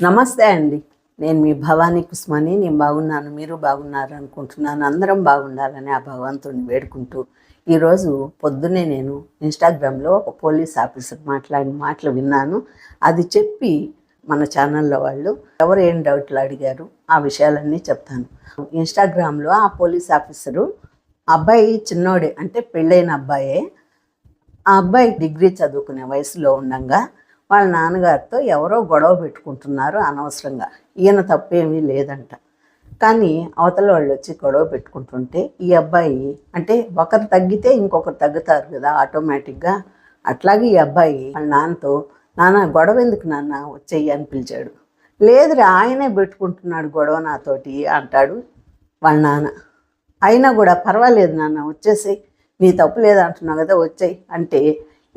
నమస్తే అండి. నేను మీ భవానీ కుస్మని నేను బాగున్నాను మీరు బాగున్నారు అనుకుంటున్నాను అందరం బాగుండాలని ఆ భగవంతుడిని వేడుకుంటూ ఈరోజు పొద్దున్నే నేను ఇన్స్టాగ్రామ్లో ఒక పోలీస్ ఆఫీసర్ మాట్లాడిన మాటలు విన్నాను. అది చెప్పి మన ఛానల్లో వాళ్ళు ఎవరు ఏం డౌట్లు అడిగారు ఆ విషయాలన్నీ చెప్తాను. ఇన్స్టాగ్రామ్లో ఆ పోలీస్ ఆఫీసరు అబ్బాయి చిన్నోడే అంటే పెళ్ళైన అబ్బాయే ఆ అబ్బాయి డిగ్రీ చదువుకునే వయసులో ఉండగా వాళ్ళ నాన్నగారితో ఎవరో గొడవ పెట్టుకుంటున్నారు అనవసరంగా. ఈయన తప్పేమీ లేదంట. కానీ అవతల వాళ్ళు వచ్చి గొడవ పెట్టుకుంటుంటే ఈ అబ్బాయి అంటే ఒకరు తగ్గితే ఇంకొకరు తగ్గుతారు కదా ఆటోమేటిక్గా. అట్లాగే ఈ అబ్బాయి వాళ్ళ నాన్నతో నాన్న గొడవ ఎందుకు నాన్న వచ్చేయి అని పిలిచాడు. లేదురా ఆయనే పెట్టుకుంటున్నాడు గొడవ నాతోటి అంటాడు వాళ్ళ నాన్న. అయినా కూడా పర్వాలేదు నాన్న వచ్చేసి నీ తప్పు లేదంటున్నావు కదా వచ్చాయి అంటే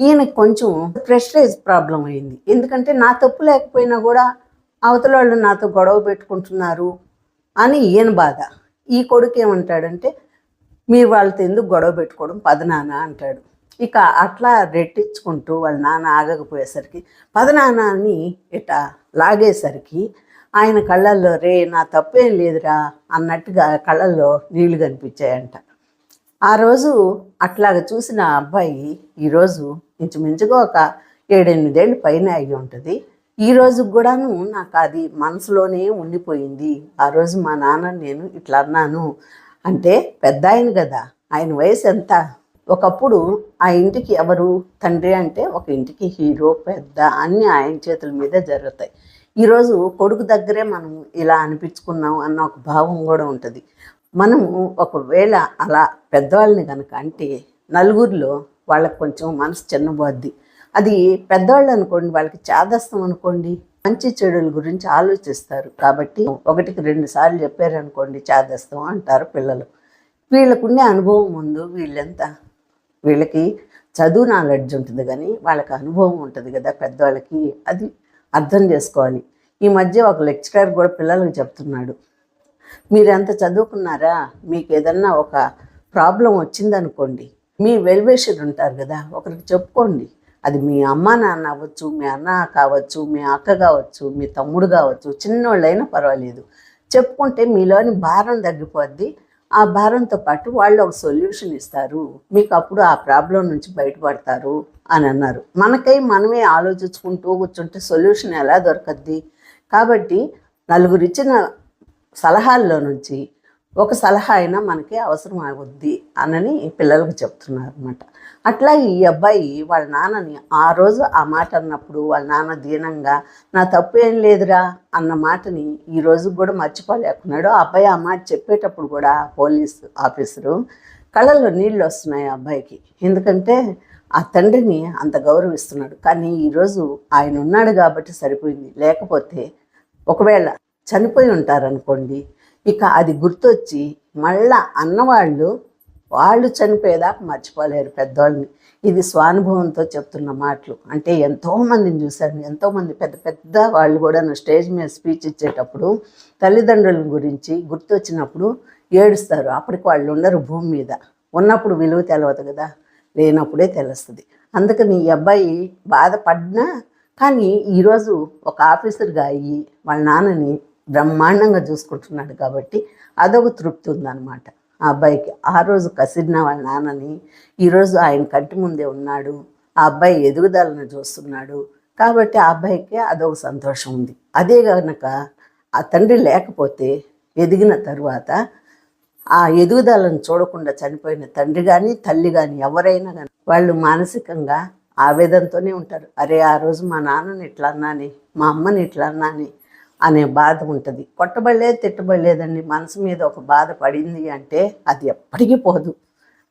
ఈయనకి కొంచెం ప్రెషరైజ్ ప్రాబ్లం అయింది. ఎందుకంటే నా తప్పు లేకపోయినా కూడా అవతల వాళ్ళు నాతో గొడవ పెట్టుకుంటున్నారు అని ఈయన బాధ. ఈ కొడుకు ఏమంటాడంటే మీరు వాళ్ళతో ఎందుకు గొడవ పెట్టుకోవడం? పదనాన్న అంటాడు. ఇక అట్లా రెట్టించుకుంటూ వాళ్ళ నాన్న ఆగకపోయేసరికి పదనానా అని ఇట లాగేసరికి ఆయన కళ్ళల్లో రే నా తప్పేం లేదురా అన్నట్టుగా కళ్ళల్లో నీళ్ళు కనిపించాయంట. ఆ రోజు అట్లాగ చూసిన అబ్బాయి ఈరోజు ఇంచుమించుగా ఒక ఏడెనిమిదేళ్ళు పైన అయ్యి ఉంటుంది. ఈ రోజు కూడాను నాకు అది మనసులోనే ఉండిపోయింది. ఆ రోజు మా నాన్న నేను ఇట్లా అన్నాను. అంటే పెద్ద ఆయన కదా ఆయన వయసు ఎంత? ఒకప్పుడు ఆ ఇంటికి ఎవరు? తండ్రి అంటే ఒక ఇంటికి హీరో పెద్ద అన్నీ ఆయన చేతుల మీదే జరుగుతాయి. ఈరోజు కొడుకు దగ్గరే మనం ఇలా అనిపించుకున్నాం అన్న ఒక భావం కూడా ఉంటుంది. మనము ఒకవేళ అలా పెద్దవాళ్ళని కనుక అంటే నలుగురిలో వాళ్ళకి కొంచెం మనసు చిన్నబోద్ది. అది పెద్దవాళ్ళు అనుకోండి వాళ్ళకి చేదస్తం అనుకోండి మంచి చెడుల గురించి ఆలోచిస్తారు. కాబట్టి ఒకటికి రెండు సార్లు చెప్పారనుకోండి చేదస్తం అంటారు పిల్లలు. వీళ్ళకుండే అనుభవం ముందు వీళ్ళెంత? వీళ్ళకి చదువు నాలెడ్జ్ ఉంటుంది కానీ వాళ్ళకి అనుభవం ఉంటుంది కదా పెద్దవాళ్ళకి. అది అర్థం చేసుకోవాలి. ఈ మధ్య ఒక లెక్చరర్ కూడా పిల్లలకు చెప్తున్నాడు. మీరు ఎంత చదువుకున్నారా? మీకు ఏదన్నా ఒక ప్రాబ్లం వచ్చిందనుకోండి. మీ వెల్వేషన్ ఉంటారు కదా ఒకరికి చెప్పుకోండి. అది మీ అమ్మ నాన్న అవ్వచ్చు మీ అన్న కావచ్చు మీ అక్క కావచ్చు మీ తమ్ముడు కావచ్చు చిన్నోళ్ళైనా పర్వాలేదు. చెప్పుకుంటే మీలోని భారం తగ్గిపోద్ది. ఆ భారంతో పాటు వాళ్ళు ఒక సొల్యూషన్ ఇస్తారు. మీకు అప్పుడు ఆ ప్రాబ్లం నుంచి బయటపడతారు అని అన్నారు. మనకై మనమే ఆలోచించుకుంటూ కూర్చుంటే సొల్యూషన్ ఎలా దొరకద్ది? కాబట్టి నలుగురు ఇచ్చిన సలహాల్లో నుంచి ఒక సలహా అయినా మనకి అవసరం అవుద్ది అనని పిల్లలకు చెప్తున్నారు అనమాట అట్లా ఈ అబ్బాయి వాళ్ళ నాన్నని ఆ రోజు ఆ మాట అన్నప్పుడు వాళ్ళ నాన్న దీనంగా నా తప్పు ఏం లేదురా అన్న మాటని ఈ రోజు కూడా మర్చిపోలేకున్నాడు. ఆ అబ్బాయి ఆ మాట చెప్పేటప్పుడు కూడా పోలీస్ ఆఫీసరు కళ్ళల్లో నీళ్ళు వస్తున్నాయి ఆ అబ్బాయికి. ఎందుకంటే ఆ తండ్రిని అంత గౌరవిస్తున్నాడు. కానీ ఈరోజు ఆయన ఉన్నాడు కాబట్టి సరిపోయింది. లేకపోతే ఒకవేళ చనిపోయి ఉంటారనుకోండి ఇక అది గుర్తొచ్చి మళ్ళా అన్నవాళ్ళు వాళ్ళు చనిపోయేదాకా మర్చిపోలేరు పెద్దవాళ్ళని ఇది స్వానుభవంతో చెప్తున్న మాటలు. అంటే ఎంతోమందిని చూశాను. ఎంతోమంది పెద్ద పెద్ద వాళ్ళు కూడా స్టేజ్ మీద స్పీచ్ ఇచ్చేటప్పుడు తల్లిదండ్రుల గురించి గుర్తొచ్చినప్పుడు ఏడుస్తారు. అప్పటికి వాళ్ళు ఉండరు భూమి మీద. ఉన్నప్పుడు విలువ తెలవదు కదా. లేనప్పుడే తెలుస్తుంది. అందుకని ఈ అబ్బాయి బాధపడినా కానీ ఈరోజు ఒక ఆఫీసర్గా అయ్యి వాళ్ళ నాన్నని బ్రహ్మాండంగా చూసుకుంటున్నాడు కాబట్టి అదొక తృప్తి ఉందన్నమాట. ఆ అబ్బాయికి ఆ రోజు కసిరిన వాళ్ళ నాన్నని ఈరోజు ఆయన కంటి ముందే ఉన్నాడు ఆ అబ్బాయి ఎదుగుదలను చూస్తున్నాడు కాబట్టి ఆ అబ్బాయికి అదొక సంతోషం ఉంది. అదే కనుక ఆ తండ్రి లేకపోతే ఎదిగిన తరువాత ఆ ఎదుగుదలను చూడకుండా చనిపోయిన తండ్రి కానీ తల్లి కానీ ఎవరైనా కానీ వాళ్ళు మానసికంగా ఆవేదంతోనే ఉంటారు. అరే ఆ రోజు మా నాన్నని ఇట్లా అన్నాని మా అమ్మని ఇట్లా అన్నాని అనే బాధ ఉంటుంది. కొట్టబడలేదు తిట్టబడలేదండి. మనసు మీద ఒక బాధ పడింది అంటే అది ఎప్పటికీ పోదు.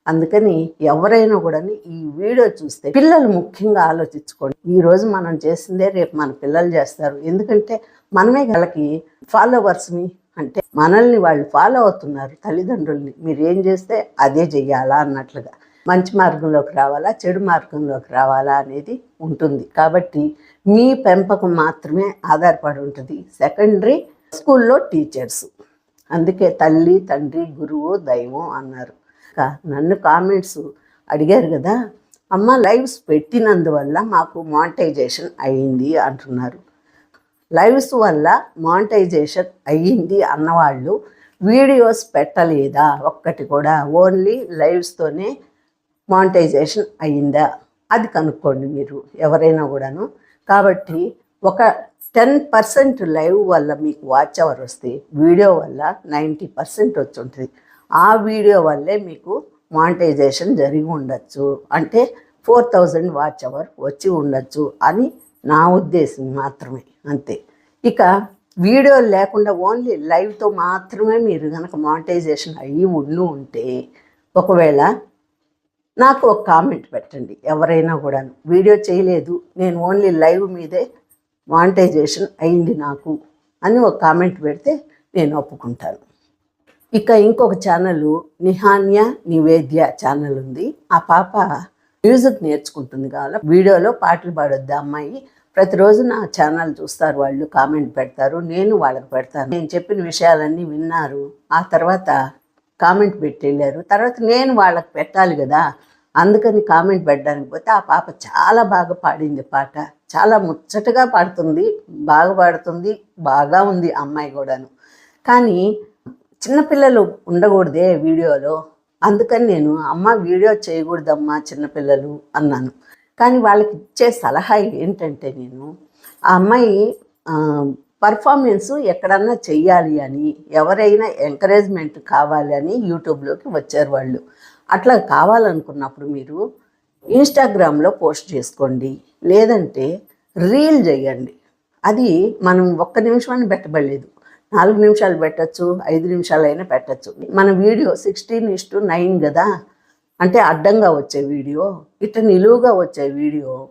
అందుకని ఎవరైనా కూడా ఈ వీడియో చూస్తే పిల్లలు ముఖ్యంగా ఆలోచించుకోండి. ఈరోజు మనం చేసిందే రేపు మన పిల్లలు చేస్తారు. ఎందుకంటే మనమే వాళ్ళకి ఫాలోవర్స్ని అంటే మనల్ని వాళ్ళు ఫాలో అవుతున్నారు తల్లిదండ్రుల్ని. మీరు ఏం చేస్తే అదే చెయ్యాలా అన్నట్లుగా. మంచి మార్గంలోకి రావాలా చెడు మార్గంలోకి రావాలా అనేది ఉంటుంది. కాబట్టి మీ పెంపకం మాత్రమే ఆధారపడి ఉంటుంది. సెకండరీ స్కూల్లో టీచర్స్. అందుకే తల్లి తండ్రి గురువు దైవం అన్నారు. నన్ను కామెంట్స్ అడిగారు కదా అమ్మ లైవ్స్ పెట్టినందువల్ల మాకు మానిటైజేషన్ అయింది అంటున్నారు. లైవ్స్ వల్ల మానిటైజేషన్ అయ్యింది అన్నవాళ్ళు వీడియోస్ పెట్టలేదా? ఒక్కటి కూడా ఓన్లీ లైవ్స్తోనే మానిటైజేషన్ అయ్యిందా? అది కనుక్కోండి మీరు ఎవరైనా కూడాను. కాబట్టి ఒక టెన్ పర్సెంట్ లైవ్ వల్ల మీకు వాచ్ అవర్ వస్తే వీడియో వల్ల నైంటీ పర్సెంట్ వచ్చి ఉంటుంది. ఆ వీడియో వల్లే మీకు మానిటైజేషన్ జరిగి ఉండొచ్చు. అంటే ఫోర్ థౌజండ్ వాచ్ అవర్ వచ్చి ఉండొచ్చు అని నా ఉద్దేశం మాత్రమే అంతే. ఇక వీడియో లేకుండా ఓన్లీ లైవ్తో మాత్రమే మీరు కనుక మానిటైజేషన్ అయ్యి ఉండు ఉంటే ఒకవేళ నాకు ఒక కామెంట్ పెట్టండి. ఎవరైనా కూడా వీడియో చేయలేదు. నేను ఓన్లీ లైవ్ మీదే మానిటైజేషన్ అయింది నాకు అని ఒక కామెంట్ పెడితే నేను ఒప్పుకుంటాను. ఇక ఇంకొక ఛానల్ నిహాన్య నివేద్య ఛానల్ ఉంది. ఆ పాప మ్యూజిక్ నేర్చుకుంటుంది కావాలి? వీడియోలో పాటలు పాడొద్దు అమ్మాయి? ప్రతిరోజు నా ఛానల్ చూస్తారు వాళ్ళు కామెంట్ పెడతారు. నేను వాళ్ళకి పెడతాను. నేను చెప్పిన విషయాలన్నీ విన్నారు. ఆ తర్వాత కామెంట్ పెట్టి వెళ్ళారు తర్వాత నేను వాళ్ళకి పెట్టాలి కదా అందుకని కామెంట్ పెట్టడానికి పోతే ఆ పాప చాలా బాగా పాడింది పాట. చాలా ముచ్చటగా పాడుతుంది బాగా పాడుతుంది బాగా ఉంది అమ్మాయి కూడాను. కానీ చిన్నపిల్లలు ఉండకూడదే వీడియోలో అందుకని నేను అమ్మ వీడియో చేయకూడదమ్మా చిన్నపిల్లలు అన్నాను. కానీ వాళ్ళకి ఇచ్చే సలహా ఏంటంటే నేను ఆ అమ్మాయి పర్ఫార్మెన్స్ ఎక్కడన్నా చెయ్యాలి అని ఎవరైనా ఎంకరేజ్మెంట్ కావాలి అని యూట్యూబ్లోకి వచ్చారు వాళ్ళు. అట్లా కావాలనుకున్నప్పుడు మీరు ఇన్స్టాగ్రామ్లో పోస్ట్ చేసుకోండి. లేదంటే రీల్ చేయండి. అది మనం ఒక్క నిమిషం అని పెట్టబడలేదు. నాలుగు నిమిషాలు పెట్టచ్చు ఐదు నిమిషాలైనా పెట్టచ్చు. మన video sixteen is to nine కదా? అంటే అడ్డంగా వచ్చే వీడియో ఇట్లా నిలువుగా వచ్చే వీడియో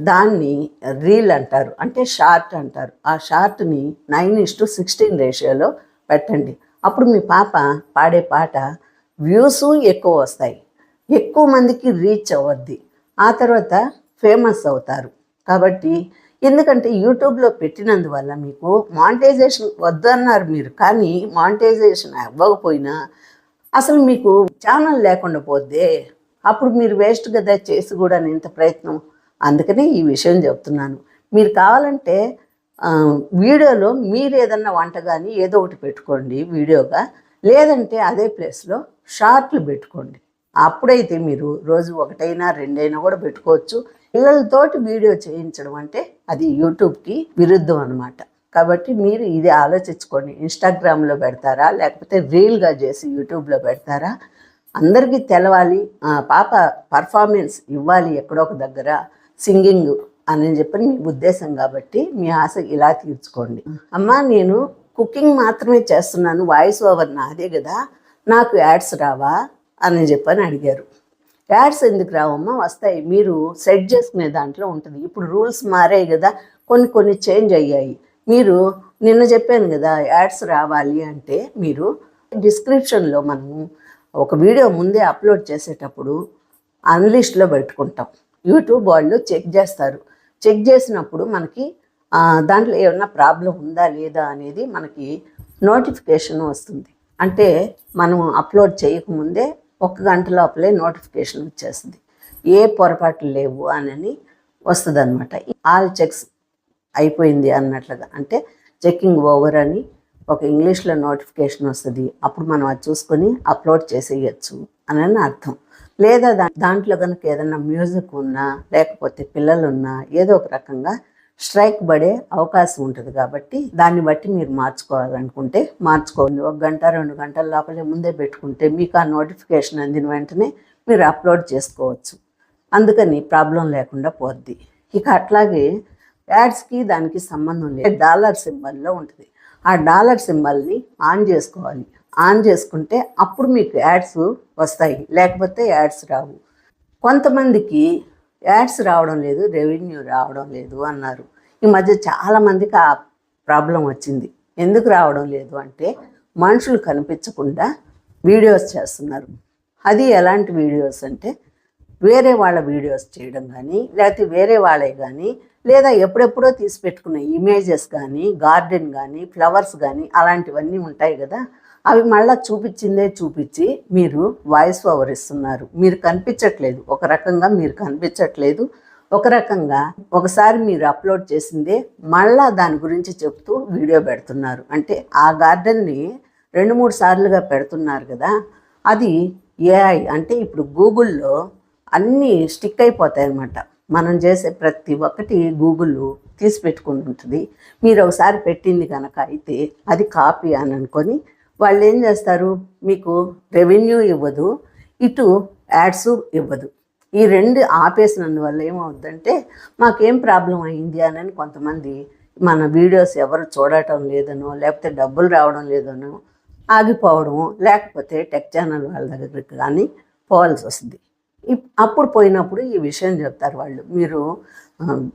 దాన్ని రీల్ అంటారు అంటే షార్ట్ అంటారు. ఆ షార్ట్ని నైన్ ఇస్ టు సిక్స్టీన్ రేషియోలో పెట్టండి. అప్పుడు మీ పాప పాడే పాట వ్యూస్ ఎక్కువ వస్తాయి. ఎక్కువ మందికి రీచ్ అవ్వద్ది. ఆ తర్వాత ఫేమస్ అవుతారు. కాబట్టి ఎందుకంటే యూట్యూబ్లో పెట్టినందువల్ల మీకు మానిటైజేషన్ వద్దన్నారు మీరు. కానీ మానిటైజేషన్ అవ్వకపోయినా అసలు మీకు ఛానల్ లేకుండా పోద్దే. అప్పుడు మీరు వేస్ట్ కదా చేసి కూడా ఇంత ప్రయత్నం అందుకనే ఈ విషయం చెప్తున్నాను. మీరు కావాలంటే వీడియోలో మీరు ఏదన్నా వంట కానీ ఏదో ఒకటి పెట్టుకోండి వీడియోగా. లేదంటే అదే ప్లేస్లో షార్ట్లు పెట్టుకోండి. అప్పుడైతే మీరు రోజు ఒకటైనా రెండైనా కూడా పెట్టుకోవచ్చు. పిల్లలతోటి వీడియో చేయించడం అంటే అది యూట్యూబ్కి విరుద్ధం అనమాట కాబట్టి మీరు ఇది ఆలోచించుకోండి. ఇన్స్టాగ్రామ్లో పెడతారా? లేకపోతే రీల్గా చేసి యూట్యూబ్లో పెడతారా? అందరికీ తెలవాలి. పాప పర్ఫార్మెన్స్ ఇవ్వాలి ఎక్కడో ఒక దగ్గర. సింగింగ్ అని చెప్పి మీ ఉద్దేశం కాబట్టి మీ ఆశ ఇలా తీర్చుకోండి. అమ్మా నేను కుకింగ్ మాత్రమే చేస్తున్నాను వాయిస్ ఓవర్ నాదే కదా నాకు యాడ్స్ రావా అని చెప్పని అడిగారు. యాడ్స్ ఎందుకు రావమ్మా వస్తాయి. మీరు సెట్ చేసుకునే దాంట్లో ఉంటుంది. ఇప్పుడు రూల్స్ మారాయి కదా కొన్ని కొన్ని చేంజ్ అయ్యాయి. మీరు నిన్న చెప్పాను కదా యాడ్స్ రావాలి అంటే మీరు డిస్క్రిప్షన్లో మనము ఒక వీడియో ముందే అప్లోడ్ చేసేటప్పుడు అన్లిస్ట్లో పెట్టుకుంటాం. యూట్యూబ్ వాళ్ళు చెక్ చేస్తారు. చెక్ చేసినప్పుడు మనకి దాంట్లో ఏమన్నా ప్రాబ్లం ఉందా లేదా అనేది మనకి నోటిఫికేషన్ వస్తుంది. అంటే మనం అప్లోడ్ చేయకముందే ఒక గంట లోపలే నోటిఫికేషన్ వచ్చేస్తుంది. ఏ పొరపాట్లు లేవు అని వస్తుంది అనమాట ఆల్ చెక్స్ అయిపోయింది అన్నట్లుగా. అంటే చెక్కింగ్ ఓవర్ అని ఒక ఇంగ్లీష్లో నోటిఫికేషన్ వస్తుంది. అప్పుడు మనం అది చూసుకొని అప్లోడ్ చేసేయచ్చు అని అర్థం. లేదా దా దాంట్లో కనుక ఏదైనా మ్యూజిక్ ఉన్నా లేకపోతే పిల్లలు ఉన్నా ఏదో ఒక రకంగా స్ట్రైక్ పడే అవకాశం ఉంటుంది కాబట్టి దాన్ని బట్టి మీరు మార్చుకోవాలనుకుంటే మార్చుకోండి. ఒక గంట రెండు గంటల లోపలే ముందే పెట్టుకుంటే మీకు ఆ నోటిఫికేషన్ అందిన వెంటనే మీరు అప్లోడ్ చేసుకోవచ్చు. అందుకని ప్రాబ్లం లేకుండా పోద్ది. ఇక అట్లాగే యాడ్స్కి దానికి సంబంధం లేదు. డాలర్ సింబల్లో ఉంటుంది. ఆ డాలర్ సింబల్ని ఆన్ చేసుకోవాలి. ఆన్ చేసుకుంటే అప్పుడు మీకు యాడ్స్ వస్తాయి. లేకపోతే యాడ్స్ రావు. కొంతమందికి యాడ్స్ రావడం లేదు రెవెన్యూ రావడం లేదు అన్నారు. ఈ మధ్య చాలామందికి ఆ ప్రాబ్లం వచ్చింది. ఎందుకు రావడం లేదు అంటే మనుషులు కనిపించకుండా వీడియోస్ చేస్తున్నారు. అది ఎలాంటి వీడియోస్ అంటే వేరే వాళ్ళ వీడియోస్ చేయడం కానీ లేకపోతే వేరే వాళ్ళే కానీ లేదా ఎప్పుడెప్పుడో తీసి పెట్టుకున్న ఇమేజెస్ కానీ గార్డెన్ కానీ ఫ్లవర్స్ కానీ అలాంటివన్నీ ఉంటాయి కదా. అవి మళ్ళీ చూపించిందే చూపించి మీరు వాయిస్ ఓవర్ ఇస్తున్నారు. మీరు కనిపించట్లేదు. ఒక రకంగా మీరు కనిపించట్లేదు. ఒక రకంగా ఒకసారి మీరు అప్లోడ్ చేసిందే మళ్ళా దాని గురించి చెప్తూ వీడియో పెడుతున్నారు. అంటే ఆ గార్డెన్ని రెండు మూడు సార్లుగా పెడుతున్నారు కదా. అది ఏఐ అంటే ఇప్పుడు గూగుల్లో అన్నీ స్టిక్ అయిపోతాయి అన్నమాట. మనం చేసే ప్రతి ఒక్కటి గూగుల్ తీసి పెట్టుకుని ఉంటుంది మీరు ఒకసారి పెట్టింది కనుక అయితే అది కాపీ అని అనుకొని వాళ్ళు ఏం చేస్తారు? మీకు రెవెన్యూ ఇవ్వదు ఇటు యాడ్స్ ఇవ్వదు. ఈ రెండు ఆపేసినందువల్ల ఏమవుద్దంటే మాకేం ప్రాబ్లం అయింది అని కొంతమంది మన వీడియోస్ ఎవరు చూడటం లేదనో లేకపోతే డబ్బులు రావడం లేదనో ఆగిపోవడము లేకపోతే టెక్ ఛానల్ వాళ్ళ దగ్గరికి కానీ పోవాల్సి వస్తుంది. ఇప్- అప్పుడు పోయినప్పుడు ఈ విషయం చెప్తారు వాళ్ళు. మీరు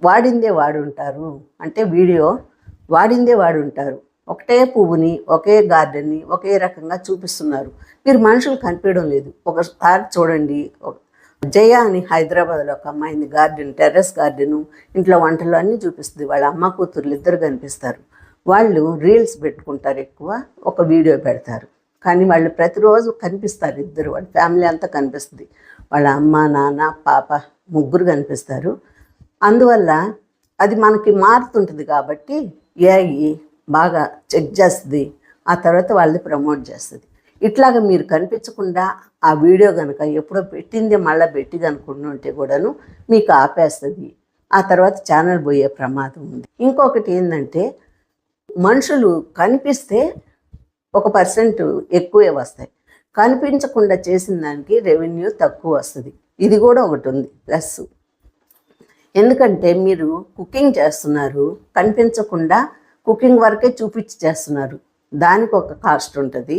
వాడిందే వాడుంటారు. అంటే వీడియో వాడిందే వాడుంటారు. ఒకటే పువ్వుని ఒకే గార్డెన్ని ఒకే రకంగా చూపిస్తున్నారు. మీరు మనుషులు కనిపించడం లేదు. ఒకసారి చూడండి. ఒక- జయ అని హైదరాబాద్లో ఒక అమ్మాయింది గార్డెన్ టెర్రస్ గార్డెను ఇంట్లో వంటలు అన్నీ చూపిస్తుంది. వాళ్ళ అమ్మ కూతుర్లు ఇద్దరు కనిపిస్తారు. వాళ్ళు రీల్స్ పెట్టుకుంటారు ఎక్కువ ఒక వీడియో పెడతారు. కానీ వాళ్ళు ప్రతిరోజు కనిపిస్తారు ఇద్దరు. వాళ్ళ ఫ్యామిలీ అంతా కనిపిస్తుంది. వాళ్ళ అమ్మ నాన్న పాప ముగ్గురు కనిపిస్తారు. అందువల్ల అది మనకి మారుతుంటుంది కాబట్టి ఏఐ బాగా చెక్ చేస్తుంది. ఆ తర్వాత వాళ్ళని ప్రమోట్ చేస్తుంది. ఇట్లాగ మీరు కనిపించకుండా ఆ వీడియో కనుక ఎప్పుడో పెట్టింది మళ్ళీ పెట్టి ఉంటే కూడాను మీకు ఆపేస్తుంది. ఆ తర్వాత ఛానల్ పోయే ప్రమాదం ఉంది. ఇంకొకటి ఏంటంటే మనుషులు కనిపిస్తే ఒక పర్సెంట్ ఎక్కువే వస్తాయి. కనిపించకుండా చేసిన దానికి రెవెన్యూ తక్కువ వస్తుంది. ఇది కూడా ఒకటి ఉంది ప్లస్. ఎందుకంటే మీరు కుకింగ్ చేస్తున్నారు కనిపించకుండా కుకింగ్ వరకే చూపించి చేస్తున్నారు. దానికి ఒక కాస్ట్ ఉంటుంది.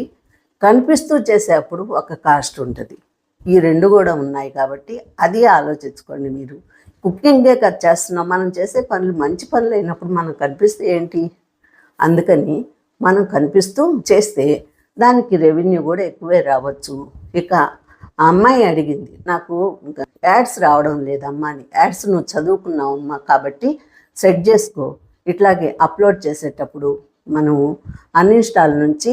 కనిపిస్తూ చేసేప్పుడు ఒక కాస్ట్ ఉంటుంది. ఈ రెండు కూడా ఉన్నాయి కాబట్టి అది ఆలోచించుకోండి మీరు. కుకింగే కదా చేస్తున్నాం. మనం చేసే పనులు మంచి పనులు అయినప్పుడు మనం కనిపిస్తే ఏంటి? అందుకని మనం కనిపిస్తూ చేస్తే దానికి రెవెన్యూ కూడా ఎక్కువే రావచ్చు. ఇక ఆ అమ్మాయి అడిగింది నాకు ఇంకా యాడ్స్ రావడం లేదమ్మా అని యాడ్స్ నువ్వు చదువుకున్నావు అమ్మా కాబట్టి సెట్ చేసుకో. ఇట్లాగే అప్లోడ్ చేసేటప్పుడు మనము అన్ఇన్స్టాల్ నుంచి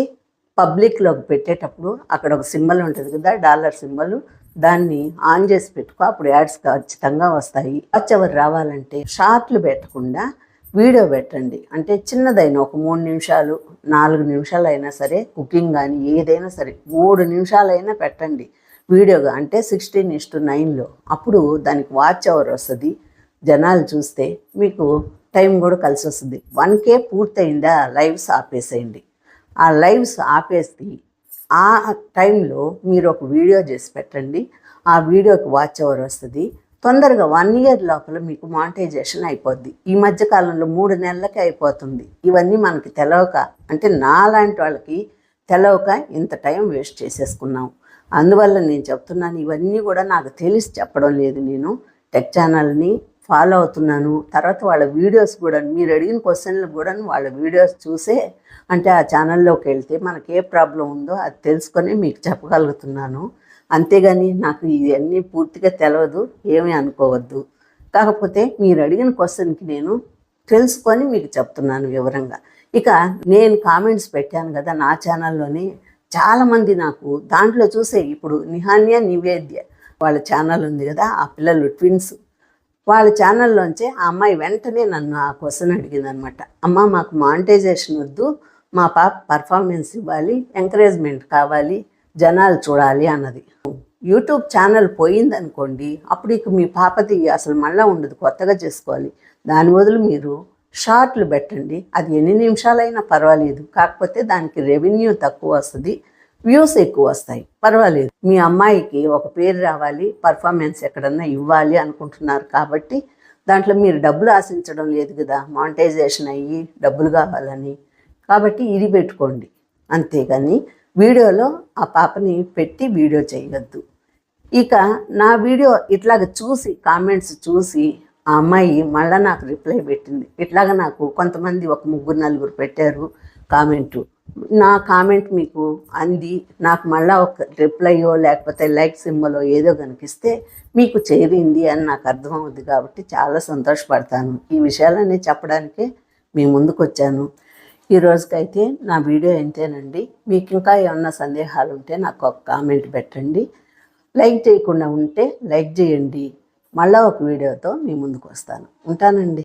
పబ్లిక్లోకి పెట్టేటప్పుడు అక్కడ ఒక సింబల్ ఉంటుంది కదా డాలర్ సింబల్. దాన్ని ఆన్ చేసి పెట్టుకో అప్పుడు యాడ్స్ ఖచ్చితంగా వస్తాయి. వాచ్ ఎవరు రావాలంటే షార్ట్లు పెట్టకుండా వీడియో పెట్టండి. అంటే చిన్నదైన ఒక మూడు నిమిషాలు నాలుగు నిమిషాలు అయినా సరే కుకింగ్ కానీ ఏదైనా సరే మూడు నిమిషాలైనా పెట్టండి. వీడియోగా అంటే సిక్స్టీన్ ఇస్టు నైన్లో అప్పుడు దానికి వాచ్ అవర్ వస్తుంది. జనాలు చూస్తే మీకు టైం కూడా కలిసి వస్తుంది వన్ కే పూర్తయిందా? లైవ్స్ ఆపేసేయండి. ఆ లైవ్స్ ఆపేసి ఆ టైంలో మీరు ఒక వీడియో చేసి పెట్టండి. ఆ వీడియోకి వాచ్ అవర్ వస్తుంది. తొందరగా వన్ ఇయర్ లోపల మీకు మానిటైజేషన్ అయిపోద్ది. ఈ మధ్య కాలంలో మూడు నెలలకే అయిపోతుంది. ఇవన్నీ మనకి తెలవక అంటే నాలాంటి వాళ్ళకి తెలవక ఇంత టైం వేస్ట్ చేసేసుకున్నాం. అందువల్ల నేను చెప్తున్నాను ఇవన్నీ కూడా నాకు తెలిసి చెప్పడం లేదు నేను. టెక్ ఛానల్ని ఫాలో అవుతున్నాను. తర్వాత వాళ్ళ వీడియోస్ కూడా మీరు అడిగిన క్వశ్చన్లు కూడా వాళ్ళ వీడియోస్ చూసే అంటే ఆ ఛానల్లోకి వెళ్తే మనకి ఏ ప్రాబ్లం ఉందో అది తెలుసుకొని మీకు చెప్పగలుగుతున్నాను. అంతేగాని నాకు ఇవన్నీ పూర్తిగా తెలియదు ఏమీ అనుకోవద్దు. కాకపోతే మీరు అడిగిన క్వశ్చన్కి నేను తెలుసుకొని మీకు చెప్తున్నాను వివరంగా. ఇక నేను కామెంట్స్ పెట్టాను కదా నా ఛానల్లోని. చాలామంది నాకు దాంట్లో చూసే ఇప్పుడు నిహాన్య నివేద్య వాళ్ళ ఛానల్ ఉంది కదా ఆ పిల్లలు ట్విన్స్ వాళ్ళ ఛానల్లోంచి ఆ అమ్మాయి వెంటనే నన్ను ఆ క్వశ్చన్ అడిగింది అనమాట అమ్మ మాకు మానిటైజేషన్ వద్దు మా పాప పర్ఫార్మెన్స్ ఇవ్వాలి ఎంకరేజ్మెంట్ కావాలి జనాలు చూడాలి అన్నది. యూట్యూబ్ ఛానల్ పోయిందనుకోండి అప్పుడు ఇక మీ పాపది అసలు మళ్ళీ ఉండదు కొత్తగా చేసుకోవాలి. దాని బదులు మీరు షార్ట్లు పెట్టండి అది ఎన్ని నిమిషాలైనా పర్వాలేదు కాకపోతే దానికి రెవెన్యూ తక్కువ వస్తుంది వ్యూస్ ఎక్కువ వస్తాయి. పర్వాలేదు. మీ అమ్మాయికి ఒక పేరు రావాలి పర్ఫార్మెన్స్ ఎక్కడన్నా ఇవ్వాలి అనుకుంటున్నారు కాబట్టి దాంట్లో మీరు డబ్బులు ఆశించడం లేదు కదా మానిటైజేషన్ అయ్యి డబ్బులు కావాలని. కాబట్టి ఇది పెట్టుకోండి. అంతేగాని వీడియోలో ఆ పాపని పెట్టి వీడియో చేయొద్దు ఇక నా వీడియో ఇట్లాగ చూసి కామెంట్స్ చూసి ఆ అమ్మాయి మళ్ళీ నాకు రిప్లై పెట్టింది. ఇట్లాగ నాకు కొంతమంది ఒక ముగ్గురు నలుగురు పెట్టారు కామెంటు. నా కామెంట్ మీకు అంది. నాకు మళ్ళీ ఒక రిప్లైయో లేకపోతే లైక్ సింబలో ఏదో కనిపిస్తే మీకు చేరింది అని నాకు అర్థమవుద్ది కాబట్టి చాలా సంతోషపడతాను. ఈ విషయాలన్నీ చెప్పడానికే మీ ముందుకు వచ్చాను ఈ రోజుకైతే నా వీడియో ఇంతేనండి. మీకు ఇంకా ఏమన్నా సందేహాలు ఉంటే నాకు ఒక కామెంట్ పెట్టండి. లైక్ చేయకుండా ఉంటే లైక్ చేయండి. మళ్ళీ ఒక వీడియోతో మీ ముందుకు వస్తాను ఉంటానండి.